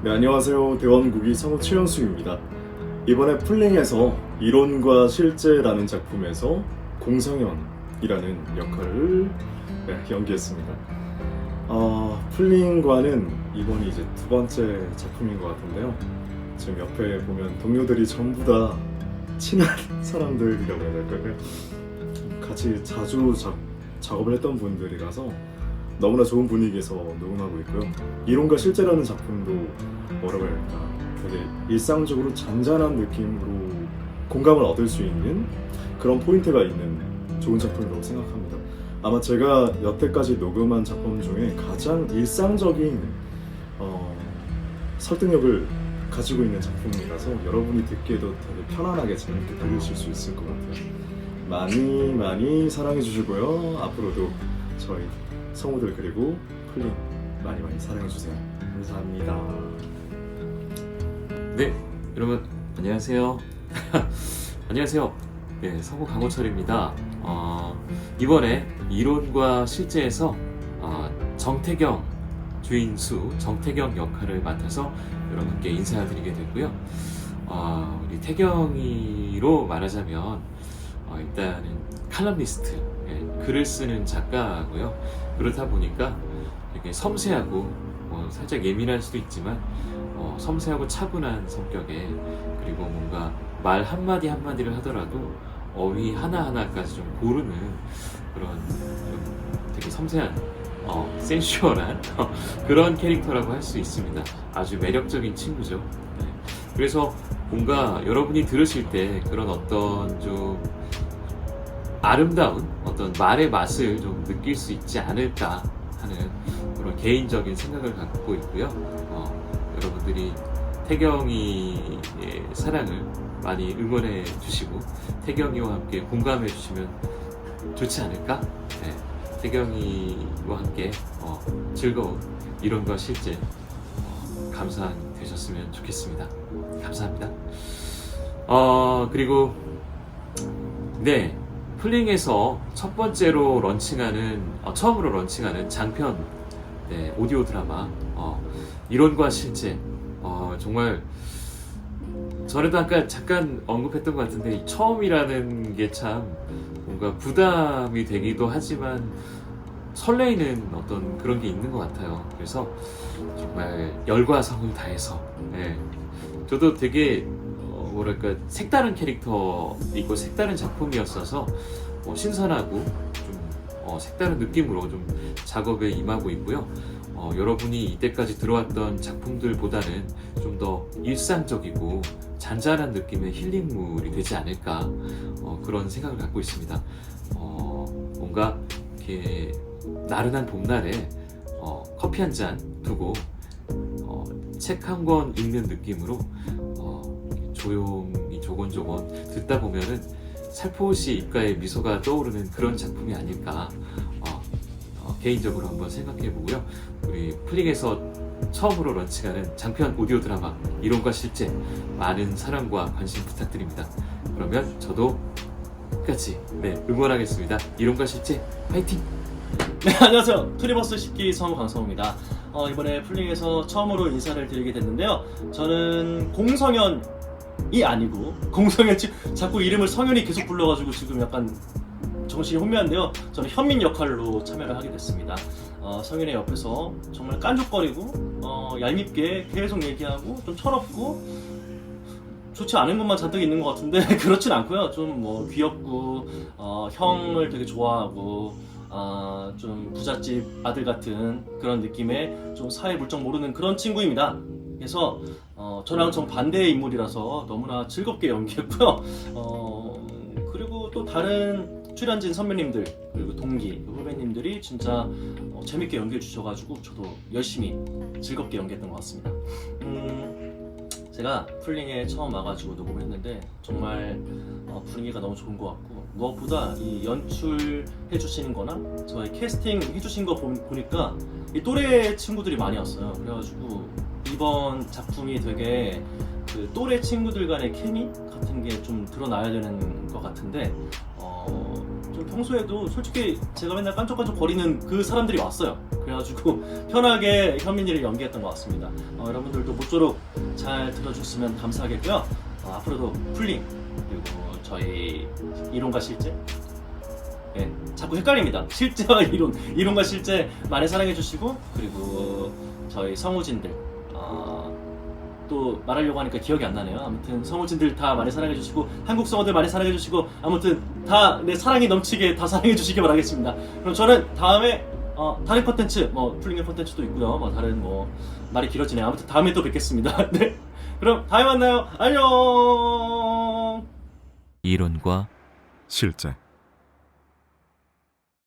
네, 안녕하세요. 대원국이 성우 최현수입니다. 이번에 플링에서 이론과 실제라는 작품에서 공성현이라는 역할을 네, 연기했습니다. 어, 플링과는 이번이 이제 두 번째 작품인 것 같은데요. 지금 옆에 보면 동료들이 전부 다 친한 사람들이라고 해야 될까요? 같이 자주 작, 작업을 했던 분들이라서 너무나 좋은 분위기에서 녹음하고 있고요. 이론과 실제라는 작품도 뭐라고 해야 할까 되게 일상적으로 잔잔한 느낌으로 공감을 얻을 수 있는 그런 포인트가 있는 좋은 작품이라고 생각합니다. 아마 제가 여태까지 녹음한 작품 중에 가장 일상적인 어, 설득력을 가지고 있는 작품이라서 여러분이 듣기에도 되게 편안하게 재밌게 들으실 수 있을 것 같아요. 많이 많이 사랑해 주시고요. 앞으로도 저희 성우들 그리고 플링 많이 많이 사랑해 주세요. 감사합니다. 네, 여러분 안녕하세요. 안녕하세요. 네, 성우 강호철입니다. 어, 이번에 이론과 실제에서 어, 정태경 주인수 정태경 역할을 맡아서 여러분께 인사드리게 됐고요. 어, 우리 태경이로 말하자면 어, 일단은 칼럼니스트, 예, 글을 쓰는 작가고요. 그렇다 보니까 되게 섬세하고 뭐 살짝 예민할 수도 있지만 어, 섬세하고 차분한 성격에 그리고 뭔가 말 한마디 한마디를 하더라도 어휘 하나하나까지 좀 고르는 그런 좀 되게 섬세한 어, 센슈얼한 어, 그런 캐릭터라고 할 수 있습니다. 아주 매력적인 친구죠. 네. 그래서 뭔가 여러분이 들으실 때 그런 어떤 좀 아름다운 어떤 말의 맛을 좀 느낄 수 있지 않을까 하는 그런 개인적인 생각을 갖고 있고요. 어, 여러분들이 태경이의 사랑을 많이 응원해 주시고 태경이와 함께 공감해 주시면 좋지 않을까? 네, 태경이와 함께 어, 즐거운 이론과 실제 어, 감사한 되셨으면 좋겠습니다. 감사합니다. 어, 그리고 네 플링에서 첫 번째로 런칭하는 어, 처음으로 런칭하는 장편 네, 오디오 드라마 어, 이론과 실제 어, 정말 전에도 아까 잠깐 언급했던 것 같은데 이 처음이라는 게 참 뭔가 부담이 되기도 하지만 설레이는 어떤 그런 게 있는 것 같아요. 그래서 정말 열과 성을 다해서 네. 저도 되게 어, 뭐랄까 색다른 캐릭터이고 색다른 작품이었어서 어, 신선하고 좀 어, 색다른 느낌으로 좀 작업에 임하고 있고요. 어, 여러분이 이때까지 들어왔던 작품들보다는 좀 더 일상적이고 잔잔한 느낌의 힐링물이 되지 않을까 어, 그런 생각을 갖고 있습니다. 어, 뭔가 이렇게 나른한 봄날에 어, 커피 한 잔 두고 어, 책 한 권 읽는 느낌으로 조용히 조곤조곤 듣다 보면은 살포시 입가에 미소가 떠오르는 그런 작품이 아닐까 어, 어, 개인적으로 한번 생각해 보고요. 우리 플릭에서 처음으로 런칭하는 장편 오디오 드라마 이론과 실제 많은 사랑과 관심 부탁드립니다. 그러면 저도 끝까지 네, 응원하겠습니다. 이론과 실제 파이팅! 네, 안녕하세요. 투리버스 10기 성우 강성우입니다. 어, 이번에 플링에서 처음으로 인사를 드리게 됐는데요. 저는 공성현 이 아니고, 공성현, 지- 자꾸 이름을 성현이 계속 불러가지고 지금 약간 정신이 혼미한데요. 저는 현민 역할로 참여를 하게 됐습니다. 어, 성현의 옆에서 정말 깐족거리고, 어, 얄밉게 계속 얘기하고, 좀 철없고, 좋지 않은 것만 잔뜩 있는 것 같은데, 그렇진 않고요. 좀 뭐 귀엽고, 어, 형을 되게 좋아하고, 아, 좀 부잣집 아들 같은 그런 느낌의 좀 사회 물정 모르는 그런 친구입니다. 그래서 어, 저랑 좀 반대의 인물이라서 너무나 즐겁게 연기했고요. 어, 그리고 또 다른 출연진 선배님들 그리고 동기 그 후배님들이 진짜 어, 재밌게 연기해 주셔가지고 저도 열심히 즐겁게 연기했던 것 같습니다. 음, 제가 풀링에 처음 와가지고 녹음을 했는데 정말 어, 분위기가 너무 좋은 것 같고 무엇보다 이 연출해 주시는 거나 저희 캐스팅 해 주신 거 보, 보니까 이 또래 친구들이 많이 왔어요 그래가지고 이번 작품이 되게 그 또래 친구들 간의 케미 같은 게 좀 드러나야 되는 것 같은데 어, 좀 평소에도 솔직히 제가 맨날 깐족깐족 거리는 그 사람들이 왔어요. 그래가지고 편하게 현민이를 연기했던 것 같습니다. 어, 여러분들도 모쪼록 잘 들어주셨으면 감사하겠고요. 어, 앞으로도 풀링 그리고 저희 이론과 실제 네, 자꾸 헷갈립니다. 실제와 이론, 이론과 실제 많이 사랑해주시고 그리고 저희 성우진들 어, 또 말하려고 하니까 기억이 안 나네요. 아무튼 성우진들 다 많이 사랑해주시고 한국 성우들 많이 사랑해주시고 아무튼 다 내 사랑이 넘치게 다 사랑해주시기 바라겠습니다. 그럼 저는 다음에 어, 다른 콘텐츠 뭐 풀링의 콘텐츠도 있고요. 뭐 다른 뭐 말이 길어지네요. 아무튼 다음에 또 뵙겠습니다. 네, 그럼 다음에 만나요. 안녕. 이론과 실제